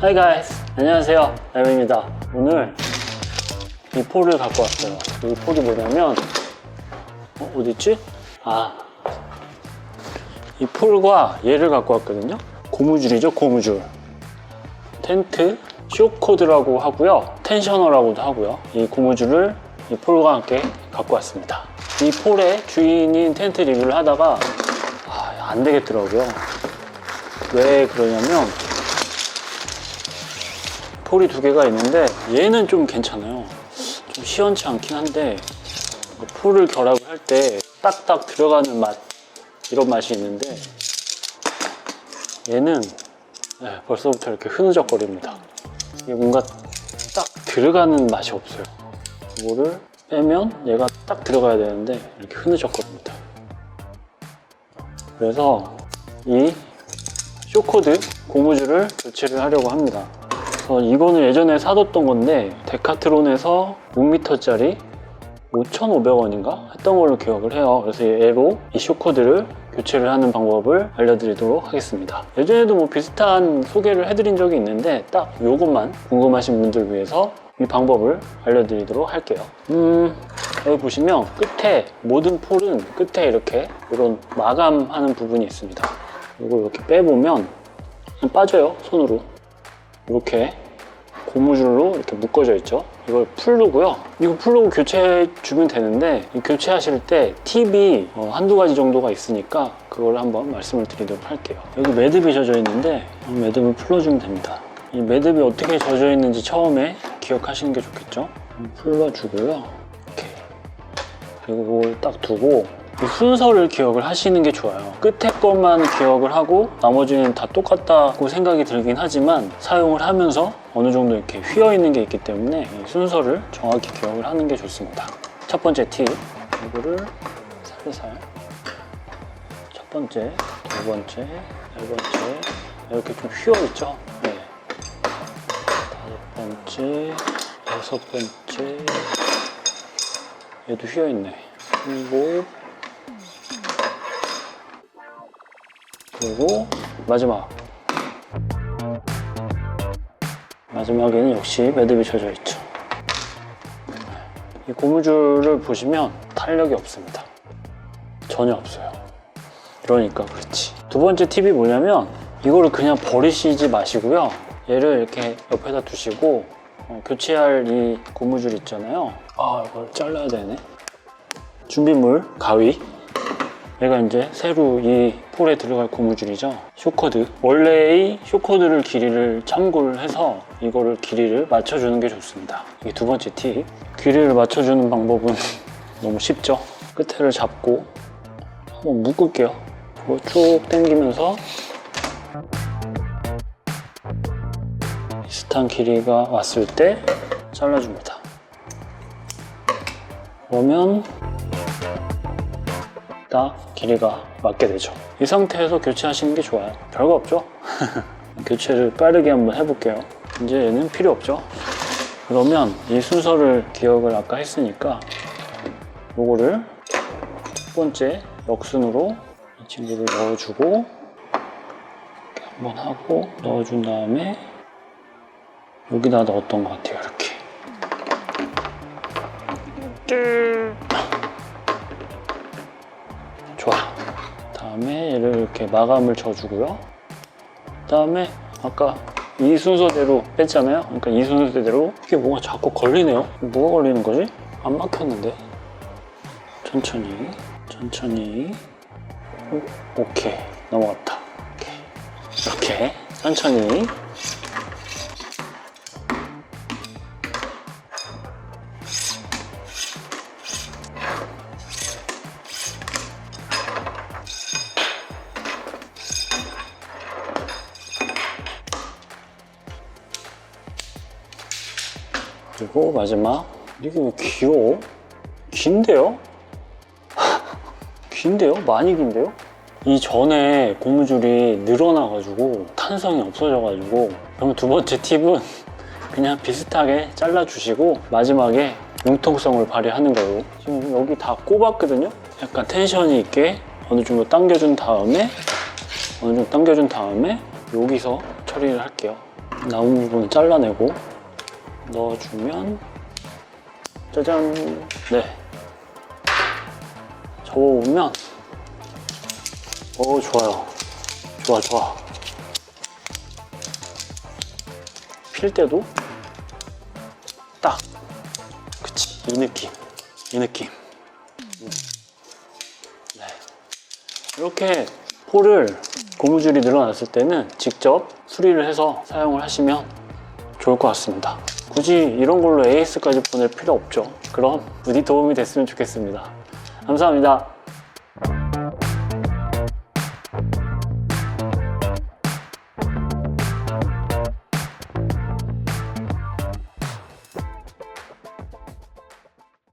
Hi guys. 안녕하세요. 라임입니다. 오늘 이 폴을 갖고 왔어요. 이 폴이 뭐냐면 어, 어딨지? 아이 폴과 얘를 갖고 왔거든요. 고무줄이죠 고무줄. 텐트 쇼코드라고 하고요. 텐셔너라고도 하고요. 이 고무줄을 이 폴과 함께 갖고 왔습니다. 이 폴의 주인인 텐트 리뷰를 하다가 아, 안 되겠더라고요. 왜 그러냐면 폴이 두 개가 있는데 얘는 좀 괜찮아요. 좀 시원치 않긴 한데 뭐 폴을 결합을 할 때 딱딱 들어가는 맛 이런 맛이 있는데 얘는 네, 벌써부터 이렇게 흐느적거립니다. 이게 뭔가 딱 들어가는 맛이 없어요. 이거를 빼면 얘가 딱 들어가야 되는데 이렇게 흐느적거립니다. 그래서 이 쇼코드 고무줄을 교체를 하려고 합니다. 그래서 이거는 예전에 사뒀던 건데 데카트론에서 6m짜리 5,500원인가 했던 걸로 기억을 해요. 그래서 얘로 이 쇼코드를 교체를 하는 방법을 알려드리도록 하겠습니다. 예전에도 뭐 비슷한 소개를 해드린 적이 있는데 딱 요것만 궁금하신 분들 위해서 이 방법을 알려드리도록 할게요. 음, 여기 보시면 끝에 모든 폴은 끝에 이렇게 이런 마감하는 부분이 있습니다. 이걸 이렇게 빼보면 빠져요 손으로 이렇게 고무줄로 이렇게 묶어져 있죠. 이걸 풀르고요. 이거 풀르고 교체해 주면 되는데 이 교체하실 때 팁이 어, 한두 가지 정도가 있으니까 그걸 한번 말씀을 드리도록 할게요. 여기 매듭이 젖어 있는데 이 매듭을 풀어주면 됩니다. 이 매듭이 어떻게 젖어 있는지 처음에 기억하시는 게 좋겠죠. 풀어주고요. 이렇게 그리고 그걸 딱 두고 이 순서를 기억을 하시는 게 좋아요. 끝에 것만 기억을 하고 나머지는 다 똑같다고 생각이 들긴 하지만 사용을 하면서 어느 정도 이렇게 휘어 있는 게 있기 때문에 이 순서를 정확히 기억을 하는 게 좋습니다. 첫 번째 팁, 이거를 살살 첫 번째, 두 번째, 네 번째 이렇게 좀 휘어 있죠. 네. 다섯 번째, 여섯 번째 얘도 휘어 있네. 일곱 그리고 마지막. 마지막에는 역시 매듭이 젖어 있죠. 이 고무줄을 보시면 탄력이 없습니다. 전혀 없어요. 그러니까 그렇지. 두 번째 팁이 뭐냐면 이거를 그냥 버리시지 마시고요. 얘를 이렇게 옆에다 두시고 어, 교체할 이 고무줄 있잖아요. 아 이걸 잘라야 되네. 준비물 가위 얘가 이제 새로 이 폴에 들어갈 고무줄이죠. 쇼코드. 원래의 쇼코드를 길이를 참고를 해서 이거를 길이를 맞춰주는 게 좋습니다. 이게 두 번째 팁. 길이를 맞춰주는 방법은 너무 쉽죠. 끝에를 잡고 한번 묶을게요. 그리고 쭉 당기면서 비슷한 길이가 왔을 때 잘라줍니다. 그러면 딱 길이가 맞게 되죠. 이 상태에서 교체하시는 게 좋아요. 별거 없죠? 교체를 빠르게 한번 해볼게요. 이제 얘는 필요 없죠? 그러면 이 순서를 기억을 아까 했으니까 요거를 첫 번째 역순으로 이 친구를 넣어주고 한번 하고 넣어준 다음에 여기다 넣었던 것 같아요. 이렇게. 좋아. 다음에 얘를 이렇게 마감을 쳐주고요. 다음에 아까 이 순서대로 뺐잖아요. 그러니까 이 순서대로 이게 뭐가 자꾸 걸리네요. 뭐가 걸리는 거지? 안 막혔는데. 천천히, 천천히. 오, 오케이 넘어갔다. 이렇게 천천히. 그리고 마지막 이게 왜 길어? 긴데요? 긴데요? 많이 긴데요? 이 전에 고무줄이 늘어나가지고 탄성이 없어져가지고 그러면 두 번째 팁은 그냥 비슷하게 잘라주시고 마지막에 융통성을 발휘하는 걸로 지금 여기 다 꼽았거든요? 약간 텐션이 있게 어느 정도 당겨준 다음에 어느 정도 당겨준 다음에 여기서 처리를 할게요 남은 부분 잘라내고 넣어주면 짜잔. 네. 접어보면 오 좋아요. 좋아 좋아. 필 때도 딱. 그치. 이 느낌. 이 느낌. 음. 네. 이렇게 폴을 고무줄이 늘어났을 때는 직접 수리를 해서 사용을 하시면 좋을 것 같습니다 굳이 이런 걸로 AS까지 보낼 필요 없죠. 그럼 부디 도움이 됐으면 좋겠습니다. 감사합니다